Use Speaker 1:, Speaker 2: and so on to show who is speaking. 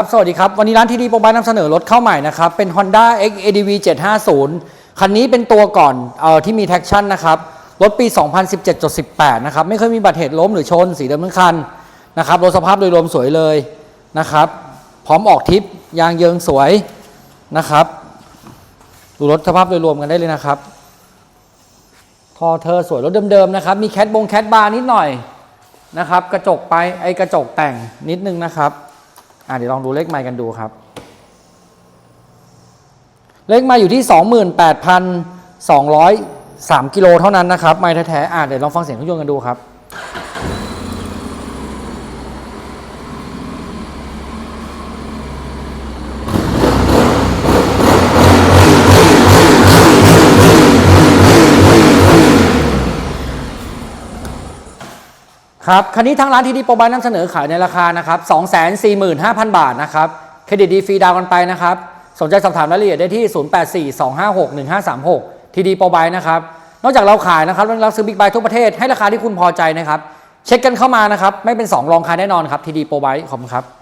Speaker 1: ครับสวัสดีครับ วันนี้ร้านทีดีโปรบายนำเสนอรถเข้าใหม่นะครับ เป็น Honda X ADV 750 คันนี้เป็นตัวก่อนเอ่อที่มีแท็กชั่นนะครับ รถปี 2017.18 นะครับ ไม่เคยมีบัตรเหตุล้มหรือชน สีเดิมทั้งคันนะครับ รถสภาพโดยรวมสวยเลยนะครับ พร้อมออกทิป ยางเยิงสวยนะครับ ดูรถสภาพโดยรวมกันได้เลยนะครับทอเธอสวยรถเดิมๆนะครับ มีแคทบงแคทบาร์นิดหน่อยนะครับ กระจกไปไอกระจกแต่งนิดนึงนะครับ อะเดี๋ยวลองดูเลขไมล์กันดูครับ เลขไมล์อยู่ที่ 28,203กิโลเท่านั้นนะครับไมล์แท้ๆอะเดี๋ยวลองฟังเสียงเครื่องยนต์กันดูครับ ครับคันนี้ทางร้านทีดีโปรบายนำเสนอขายในราคานะครับ245,000 บาทนะครับเครดิตดีฟรีดาวน์กันไปนะครับ สนใจสอบถามรายละเอียดได้ที่ 0842561536 ทีดีโปรบายนะครับ นอกจากเราขายนะครับเรารับซื้อบิ๊กไบค์ทุกประเทศให้ราคาที่คุณพอใจนะครับ เช็คกันเข้ามานะครับ ไม่เป็น 2 รองคายแน่นอนครับทีดีโปรบายขอบคุณครับ